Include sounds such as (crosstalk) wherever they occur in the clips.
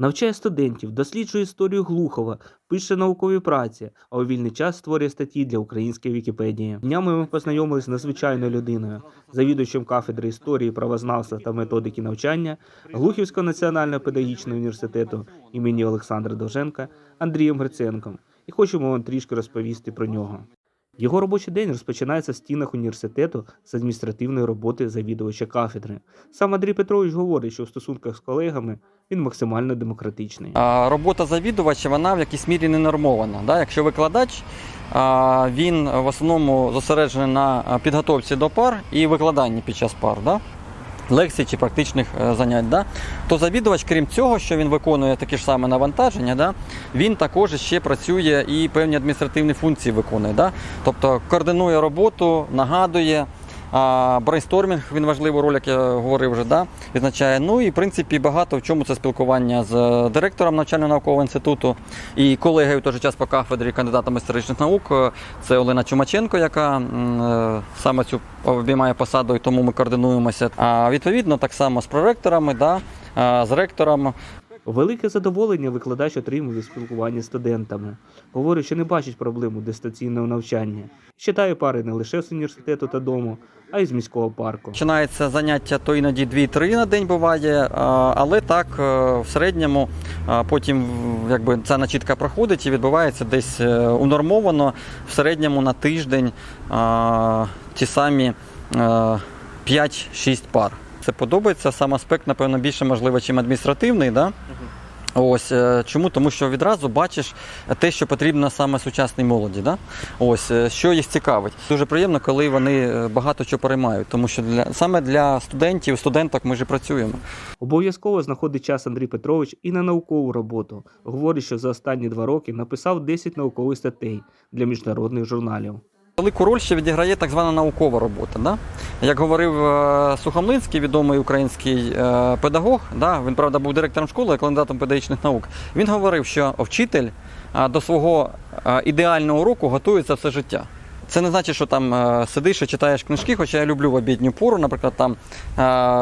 Навчає студентів, досліджує історію Глухова, пише наукові праці, а у вільний час створює статті для української Вікіпедії. Днями ми познайомилися з надзвичайною людиною, завідувачем кафедри історії, правознавства та методики навчання Глухівського національного педагогічного університету імені Олександра Довженка Андрієм Гриценком. І хочемо вам трішки розповісти про нього. Його робочий день розпочинається в стінах університету з адміністративної роботи завідувача кафедри. Сам Андрій Петрович говорить, що в стосунках з колегами він максимально демократичний. А, Робота завідувача вона в якійсь мірі не нормована. Да? Якщо викладач, він в основному зосереджений на підготовці до пар і викладанні під час пар. Да? Лекцій чи практичних е, занять, да? то завідувач, крім цього, що він виконує такі ж саме навантаження, да? він також ще працює і певні адміністративні функції виконує. Да? Тобто координує роботу, нагадує. А брейнстормінг він важливу роль, як я говорив вже, да, відзначає. Ну і в принципі багато в чому це спілкування з е, директором навчально-наукового інституту і колегою в той же час по кафедрі кандидатом історичних наук. е, Це Олена Чумаченко, яка е, саме цю обіймає посаду, і тому ми координуємося. А відповідно так само з проректорами, да, з ректором. Велике задоволення викладач отримує від спілкування з студентами. Говорить, що не бачить проблему дистанційного навчання. Читає пари не лише з університету та дому, а й з міського парку. Починається заняття то іноді 2-3 на день буває, але так е, в середньому потім якби ця начітка проходить і відбувається десь е, унормовано в середньому на тиждень ті самі е, 5-6 пар. Це подобається. Сам аспект, напевно, більше можливо, чим адміністративний. Да? Ось е, чому? Тому що відразу бачиш те, що потрібно саме сучасній молоді. Да? Ось е, що їх цікавить. Дуже приємно, коли вони е, багато чого переймають, тому що для саме для студентів, студенток ми ж працюємо. Обов'язково знаходить час Андрій Петрович і на наукову роботу. Говорить, що за останні два роки написав 10 наукових статей для міжнародних журналів. Велику роль ще відіграє так звана наукова робота. Да? Як говорив е, Сухомлинський, відомий український е, педагог, да? він правда був директором школи, кандидатом педагогічних наук. Він говорив, що вчитель е, до свого ідеального уроку готується все життя. Це не значить, що там сидиш і читаєш книжки, хоча я люблю в обідню пору, наприклад, там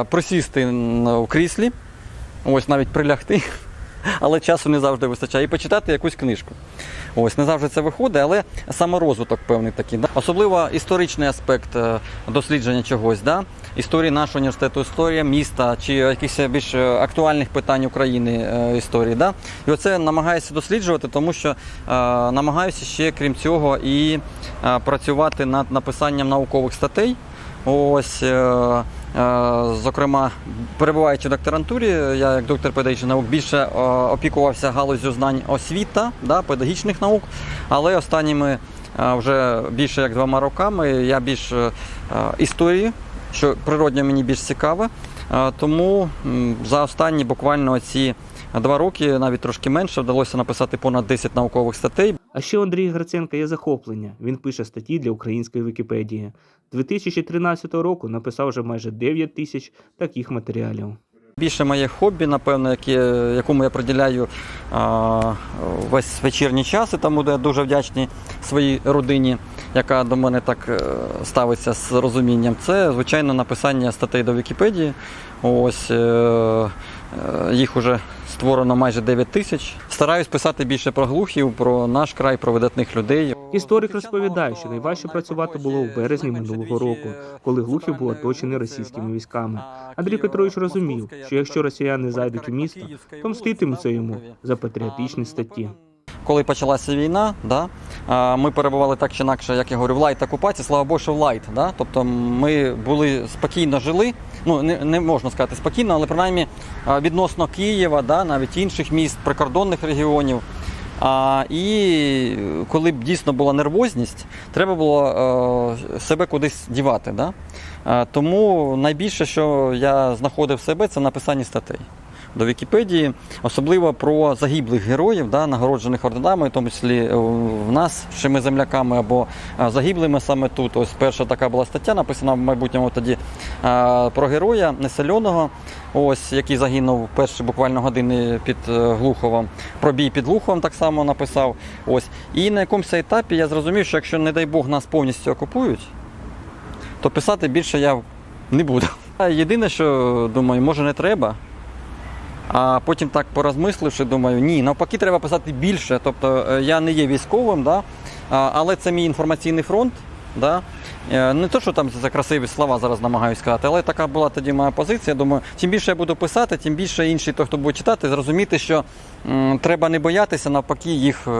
присісти в кріслі, ось навіть прилягти, але часу не завжди вистачає, і почитати якусь книжку. Ось не завжди це виходить, але саморозвиток певний такий. Да? Особливо історичний аспект е, дослідження чогось, да? історії нашого університету, історія міста чи якихось більш е, актуальних питань України е, історії. Да? І оце намагаюся досліджувати, тому що е, намагаюся ще, крім цього, і працювати над написанням наукових статей. Ось, е, е, зокрема, перебуваючи в докторантурі, я як доктор педагогічних наук більше е, опікувався галузю знань освіта, да, педагогічних наук, але останніми вже більше як двома роками я більш історії, що природньо мені більш цікаве. Тому за останні буквально ці два роки, навіть трошки менше, вдалося написати понад 10 наукових статей. А ще у Андрія Гриценка є захоплення. Він пише статті для української Вікіпедії. 2013 року написав вже майже 9 тисяч таких матеріалів. Більше моє хобі, напевно, яке, якому я приділяю а, весь вечірній час, і тому я дуже вдячний своїй родині, яка до мене так е, ставиться з розумінням. Це, звичайно, написання статей до Вікіпедії. Ось е, е, їх уже створено майже 9 тисяч. Стараюсь писати більше про глухів, про наш край, про видатних людей. Історик розповідає, що найважче працювати було в березні минулого року, коли Глухів був оточений російськими військами. Андрій Петрович розумів, що якщо росіяни зайдуть у місто, то мститимуться йому за патріотичні статті. Коли почалася війна, да, ми перебували так чи інакше, як я говорю, в лайт окупації, слава Богу, що в лайт. Да? Тобто ми були спокійно жили. Ну не, не можна сказати спокійно, але принаймні відносно Києва, да, навіть інших міст, прикордонних регіонів. А, і коли б дійсно була нервозність, треба було е, себе кудись дівати. Да? А, тому найбільше, що я знаходив себе, це написання статей до Вікіпедії, особливо про загиблих героїв, да, нагороджених орденами, в тому числі е, в нас, ще ми земляками або е, загиблими саме тут. Ось перша така була стаття, написана в майбутньому тоді е, про героя Несельоного, ось який загинув перші буквально години під Глуховом. Про бій під Глуховом так само написав. Ось. І на якомусь етапі я зрозумів, що якщо, не дай Бог, нас повністю окупують, то писати більше я не буду. (laughs) Єдине, що думаю, може не треба. А потім так порозмисливши, думаю, ні, навпаки, треба писати більше. Тобто е, я не є військовим, да? але це мій інформаційний фронт. Да? Е, Не то, що там за красиві слова зараз намагаюся сказати, але така була тоді моя позиція. Думаю, чим більше я буду писати, тим більше інші, хто буде читати, зрозуміти, що м, треба не боятися, навпаки, їх, е,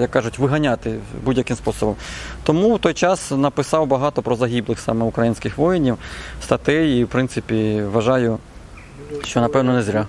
як кажуть, виганяти будь-яким способом. Тому в той час написав багато про загиблих саме українських воїнів, статей, і в принципі вважаю, що напевно не зря.